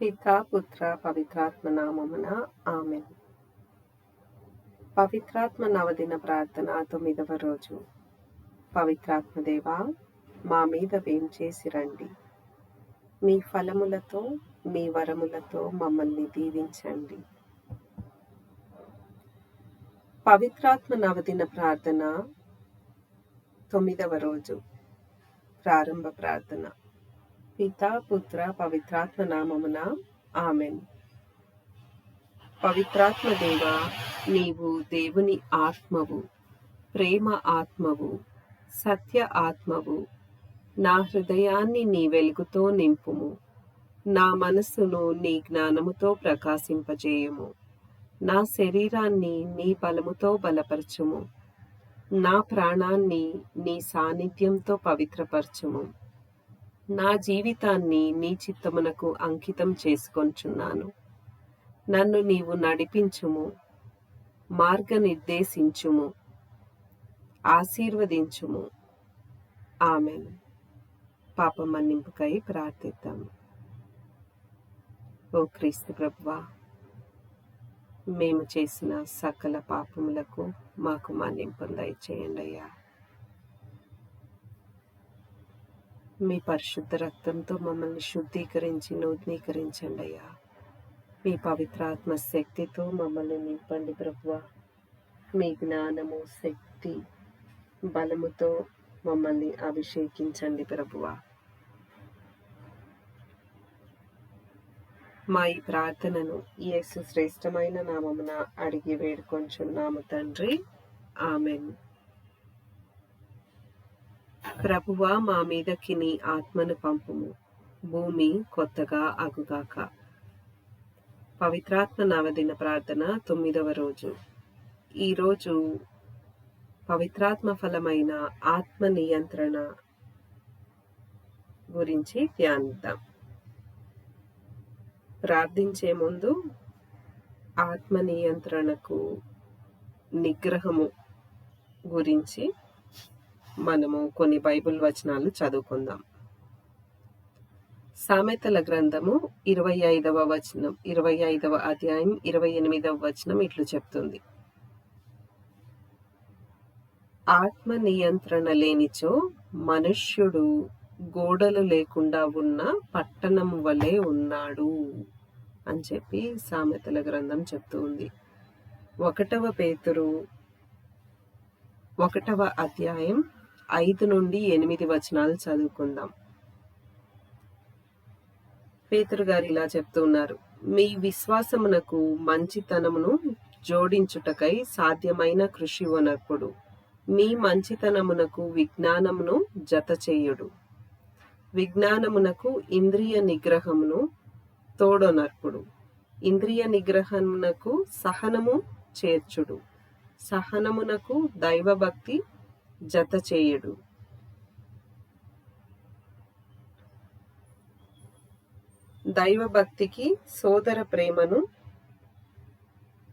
పితా పుత్ర పవిత్రాత్మ నామమున ఆమె పవిత్రాత్మ నవదిన ప్రార్థన తొమ్మిదవ రోజు. పవిత్రాత్మ దేవా మా మీద వేం చేసి రండి. మీ ఫలములతో మీ వరములతో మమ్మల్ని దీవించండి. పవిత్రాత్మ నవదిన ప్రార్థన తొమ్మిదవ రోజు. ప్రారంభ ప్రార్థన. పితా పుత్ర పవిత్రాత్మ నామమున ఆమెన్. పవిత్రాత్మ దేవ నీవు దేవుని ఆత్మవు ప్రేమ ఆత్మవు సత్య ఆత్మవు. నా హృదయాన్ని నీ వెలుగుతో నింపుము. నా మనస్సును నీ జ్ఞానముతో ప్రకాశింపజేయము. నా శరీరాన్ని నీ బలముతో బలపరచుము. నా ప్రాణాన్ని నీ సాన్నిధ్యంతో పవిత్రపరచుము. నా జీవితాన్ని నీ చిత్తమునకు అంకితం చేసుకొంచున్నాను. నన్ను నీవు నడిపించుము మార్గనిర్దేశించుము ఆశీర్వదించుము. ఆమె పాప మన్నింపుకై ప్రార్థిద్దాము ఓ క్రీస్తు ప్రభువా మేము చేసిన సకల పాపములకు మాకు మన్నింపు దయచేయండి అయ్యా మీ పరిశుద్ధ రక్తంతో మమ్మల్ని శుద్ధీకరించి నూతనీకరించండి అయ్యా. మీ పవిత్రాత్మ శక్తితో మమ్మల్ని నింపండి ప్రభువ. మీ జ్ఞానము శక్తి బలముతో మమ్మల్ని అభిషేకించండి ప్రభువ. మా ఈ ప్రార్థనను యేసు శ్రేష్టమైన నామమున అడిగి వేడుకొంచున్నాము తండ్రి. ఆమెను. ప్రభువా మా మీదకి నీ ఆత్మను పంపుము. భూమి కొత్తగా అగుగాక. పవిత్రాత్మ నవదిన ప్రార్థన తొమ్మిదవ రోజు. ఈరోజు పవిత్రాత్మ ఫలమైన ఆత్మ నియంత్రణ గురించి ధ్యానిద్దాం. ప్రార్థించే ముందు ఆత్మ నియంత్రణకు నిగ్రహము గురించి మనము కొన్ని బైబిల్ వచనాలు చదువుకుందాం. సామెతల గ్రంథము ఇరవై ఐదవ వచనం ఇరవై ఐదవ అధ్యాయం ఇరవై ఎనిమిదవ వచనం ఇట్లు చెప్తుంది. ఆత్మ నియంత్రణ లేనిచో మనుష్యుడు గోడలు లేకుండా ఉన్న పట్టణం వలె ఉన్నాడు అని చెప్పి సామెతల గ్రంథం చెప్తూ ఉంది. ఒకటవ పేతురు ఒకటవ అధ్యాయం ఐదు నుండి ఎనిమిది వచనాలు చదువుకుందాం. పేతురు గారు ఇలా చెప్తున్నారు మీ విశ్వాసమునకు మంచితనమును జోడించుటకై సాధ్యమైన కృషి వనప్పుడు మీ మంచితనమునకు విజ్ఞానమును జత చేయుడు విజ్ఞానమునకు ఇంద్రియ నిగ్రహమును తోడొనర్పుడు. ఇంద్రియ నిగ్రహమునకు సహనము చేర్చుడు. సహనమునకు దైవభక్తి జత చేయడు. దైవభక్తికి సోదర ప్రేమను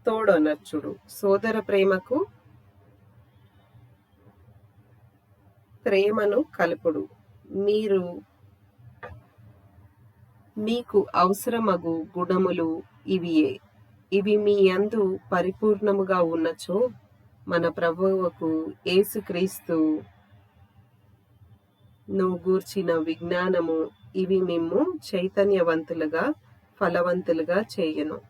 తోడనర్చుడు సోదర ప్రేమకు ప్రేమను కలుపుడు. మీరు మీకు అవసరమగు గుణములు ఇవియే. ఇవి మీ అందు పరిపూర్ణముగా ఉన్నచో మన ప్రభువుకు యేసుక్రీస్తు నువ్వు గూర్చిన విజ్ఞానము ఇవి మేము చైతన్యవంతులుగా ఫలవంతులుగా చేయను.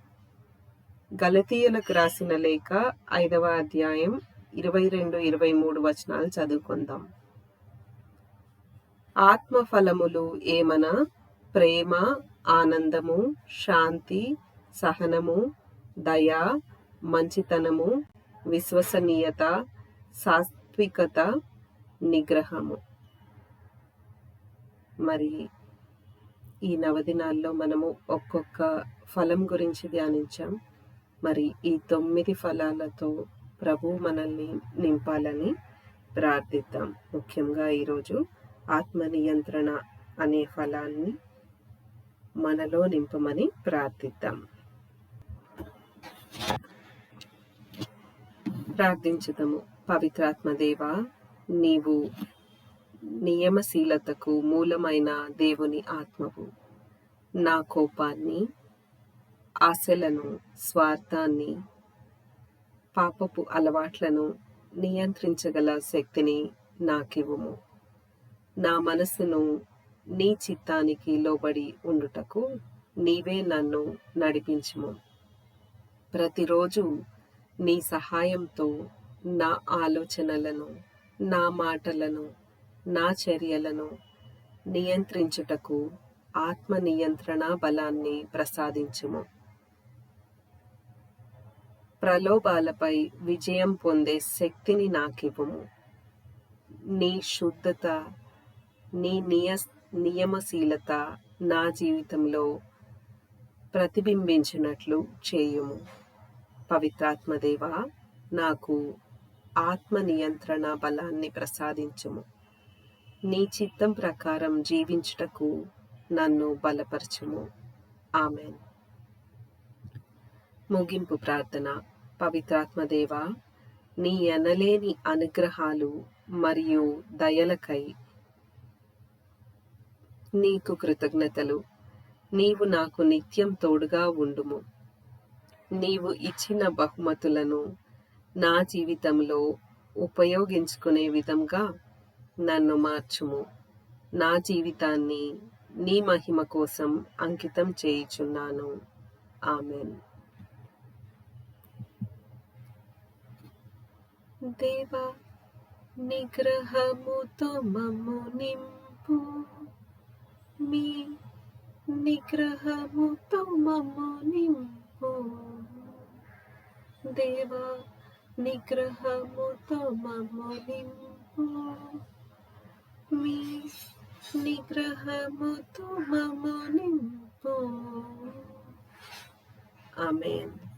గలతీయులకు రాసిన లేఖ ఐదవ అధ్యాయం ఇరవై రెండు ఇరవై మూడు వచనాలు చదువుకుందాం. ఆత్మ ఫలములు ఏమనా? ప్రేమ ఆనందము శాంతి సహనము దయ మంచితనము విశ్వసనీయత సాత్వికత నిగ్రహము. మరి ఈ నవదినాల్లో మనము ఒక్కొక్క ఫలం గురించి ధ్యానించాం. మరి ఈ తొమ్మిది ఫలాలతో ప్రభు మనల్ని నింపాలని ప్రార్థిద్దాం. ముఖ్యంగా ఈరోజు ఆత్మ నియంత్రణ అనే ఫలాన్ని మనలో నింపమని ప్రార్థిద్దాం. ప్రార్థించుదము. పవిత్రాత్మదేవ నీవు నియమశీలతకు మూలమైన దేవుని ఆత్మవు. నా కోపాన్ని ఆశలను స్వార్థాన్ని పాపపు అలవాట్లను నియంత్రించగల శక్తిని నాకివ్వుము. నా మనసును నీ చిత్తానికి లోబడి ఉండుటకు నీవే నన్ను నడిపించుము. ప్రతిరోజు నీ సహాయంతో నా ఆలోచనలను నా మాటలను నా చర్యలను నియంత్రించుటకు ఆత్మ నియంత్రణ బలాన్ని ప్రసాదించుము. ప్రలోభాలపై విజయం పొందే శక్తిని నాకివ్వము. నీ శుద్ధత నీ నియ నియమశీలత నా జీవితంలో ప్రతిబింబించినట్లు చేయుము. పవిత్రాత్మదేవ నాకు ఆత్మ నియంత్రణ బలాన్ని ప్రసాదించుము. నీ చిత్తం ప్రకారం జీవించుటకు నన్ను బలపరచుము. ఆమెన్. ముగింపు ప్రార్థన. పవిత్రాత్మదేవ నీ ఎనలేని అనుగ్రహాలు మరియు దయలకై నీకు కృతజ్ఞతలు. నీవు నాకు నిత్యం తోడుగా ఉండుము. నీవు ఇచ్చిన బహుమతులను నా జీవితంలో ఉపయోగించుకునే విధంగా నన్ను మార్చుము. నా జీవితాన్ని నీ మహిమ కోసం అంకితం చేయుచున్నాను. ఆమెన్. దేవా నిగ్రహముతో మమ్ము నింపు. మీ నిగ్రహముతో మమ్ము నింపు. దేవా నిగ్రహముతో మమ్ము నింపు. మీ నిగ్రహముతో మమ్ము నింపు. ఆమెన్.